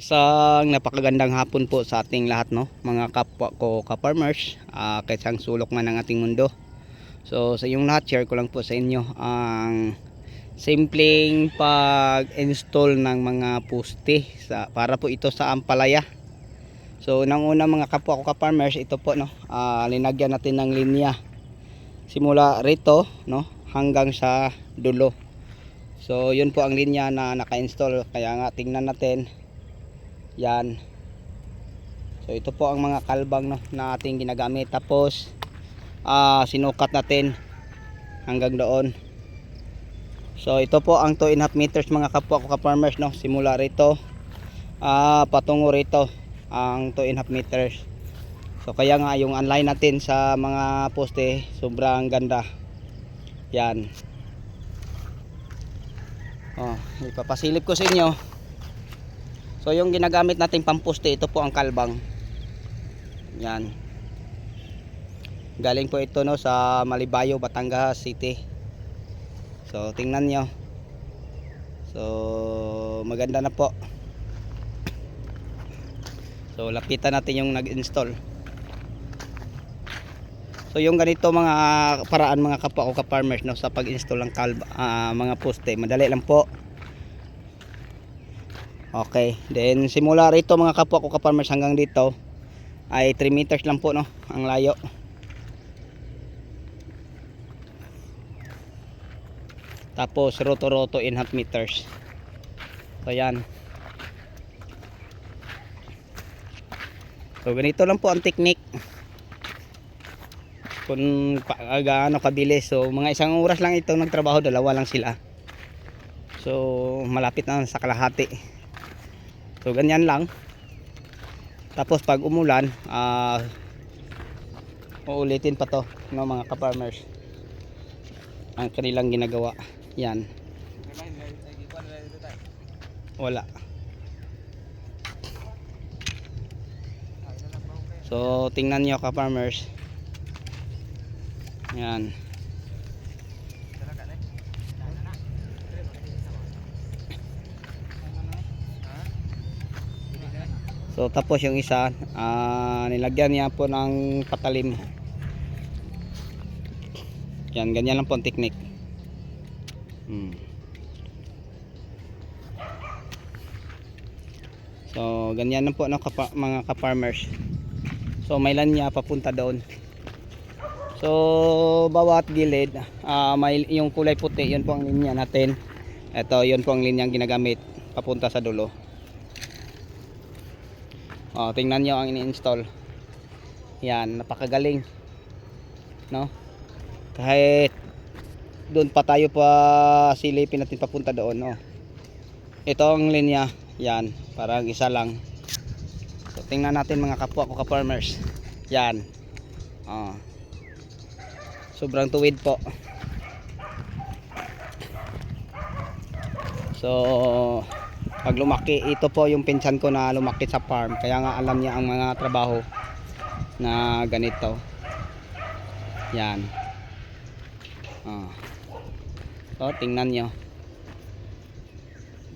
Isang napakagandang hapon po sa ating lahat no, mga kapwa ko ka-farmers, uh, kahit saan sulok man ng ating mundo. So sa inyong lahat, share ko lang po sa inyo ang simpleng pag-install ng mga poste sa, para po ito sa ampalaya. So nang una mga kapwa ko ka-farmers, ito po no, ah, linagyan natin ng linya. Simula rito no, hanggang sa dulo. So yun po ang linya na naka-install, kaya nga tingnan natin yan. So ito po ang mga kalbang no, na ating ginagamit. Tapos ah sinukat natin hanggang doon. So ito po ang 2 and half meters mga kapwa ko ka-farmers no. Simula rito ah patungo rito ang 2 and half meters. So kaya nga yung online natin sa mga poste sobrang ganda. Yan. Oh, ipapasilip ko sa inyo. So yung ginagamit nating pamposte ito po ang kalbang. Yan. Galing po ito no sa Malibayo, Batangas City. So tingnan nyo. So maganda na po. So lapitan natin yung nag-install. So yung ganito mga paraan mga kapwa ko ka-farmers no sa pag-install ng kalb ah, mga poste, madali lang po. Okay, then simula rito mga kapwa ko ka-farmers hanggang dito ay 3 meters lang po no ang layo. Tapos roto-roto in half meters. So yan. So ganito lang po ang technique. Kung pa- gaano kabilis. So mga isang oras lang itong nagtrabaho, dalawa lang sila. So malapit na sa kalahati. So ganyan lang. Tapos pag umulan, ah uulitin pa to no mga ka-farmers. Ang kanilang ginagawa. Yan. Wala. So tingnan niyo ka-farmers. Yan. So tapos yung isa, ah, nilagyan niya po ng patalim. Yan, ganyan lang po ang technique. Hmm. So, ganyan lang po no, kapa, mga ka-farmers. So, may lanya papunta doon. So, bawat gilid, ah, may yung kulay puti, yun po ang linya natin. Ito, yun po ang linyang ginagamit papunta sa dulo. Oh, tingnan nyo ang ini-install. Yan, napakagaling. No? Kahit doon pa tayo pa silipin natin papunta doon, no. Ito ang linya. Yan, parang isa lang. So, tingnan natin mga kapwa ko ka-farmers. Yan. Oh. Sobrang tuwid po. So, pag lumaki ito po yung pinsan ko na lumaki sa farm. Kaya nga alam niya ang mga trabaho na ganito. Yan. Oh. so tingnan nyo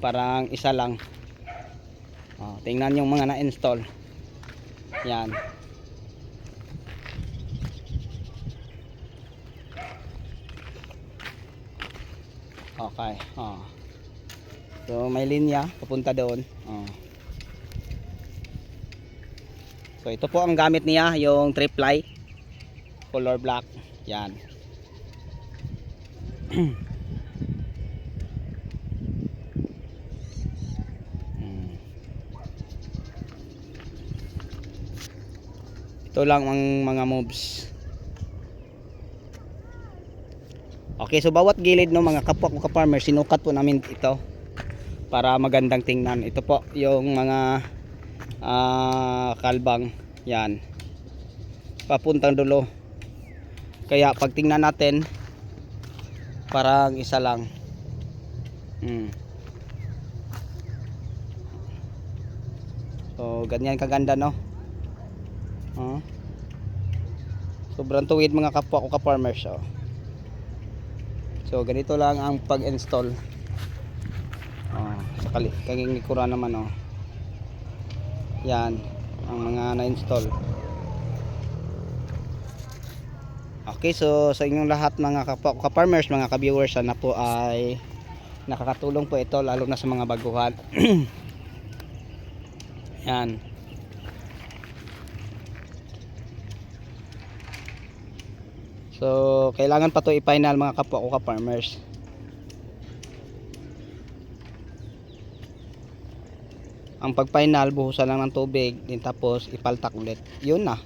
parang isa lang. Oh, tingnan yung mga na-install. Yan. Okay oh. So may linya papunta doon. Oh. So ito po ang gamit niya, yung triply color black. Yan. Hmm. Ito lang ang mga moves. Okay, so bawat gilid no mga kapwa ko ka-farmer, sinukat po namin ito para magandang tingnan. Ito po yung mga ah, kalbang. Yan. Papuntang dulo. Kaya pag tingnan natin parang isa lang. Hmm. So, ganyan kaganda no. Oh. Sobrang tuwid mga kapwa ko ka-farmers. Oh. So, ganito lang ang pag-install. Oh, sa kali kaging likuran naman oh. Yan, ang mga na-install. Okay, so sa inyong lahat mga ka-farmers, mga ka-viewers, sana po ay nakakatulong po ito lalo na sa mga baguhan. Yan. So, kailangan pa to i-final mga kapwa ko ka-farmers. Ang pag-final, buhusan lang ng tubig, din tapos ipaltak ulit. Yun na.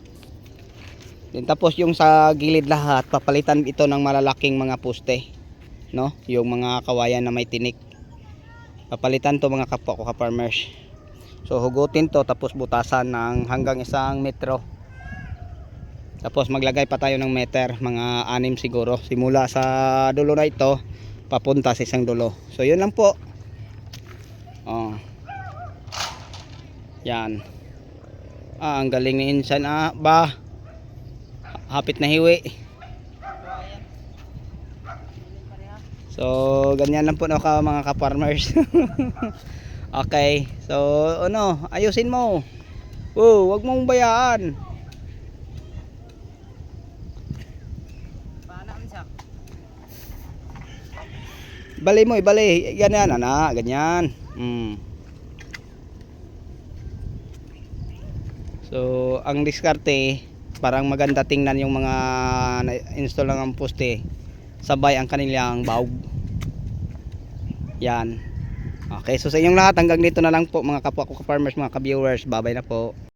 Din tapos yung sa gilid lahat, papalitan ito ng malalaking mga poste. No? Yung mga kawayan na may tinik. Papalitan to mga kapwa ko ka-farmers. So hugutin to tapos butasan ng hanggang isang metro. Tapos maglagay pa tayo ng meter, mga anim siguro. Simula sa dulo na ito, papunta sa isang dulo. So yun lang po. Oh. Yan. Ah, ang galing ni Insan ah, ba. Hapit na hiwi. So, ganyan lang po no ka mga ka-farmers. okay. So, ano, ayusin mo. Oh, wag mong bayaan. Bali mo, ibali. Ganyan, ana, ganyan. Mm. So, ang diskarte, parang maganda tingnan yung mga na-install lang ang poste. Sabay ang kanilang bulb. Yan. Okay, so sa inyong lahat, hanggang dito na lang po mga kapwa ko ka-farmers, mga ka-viewers. Babay na po.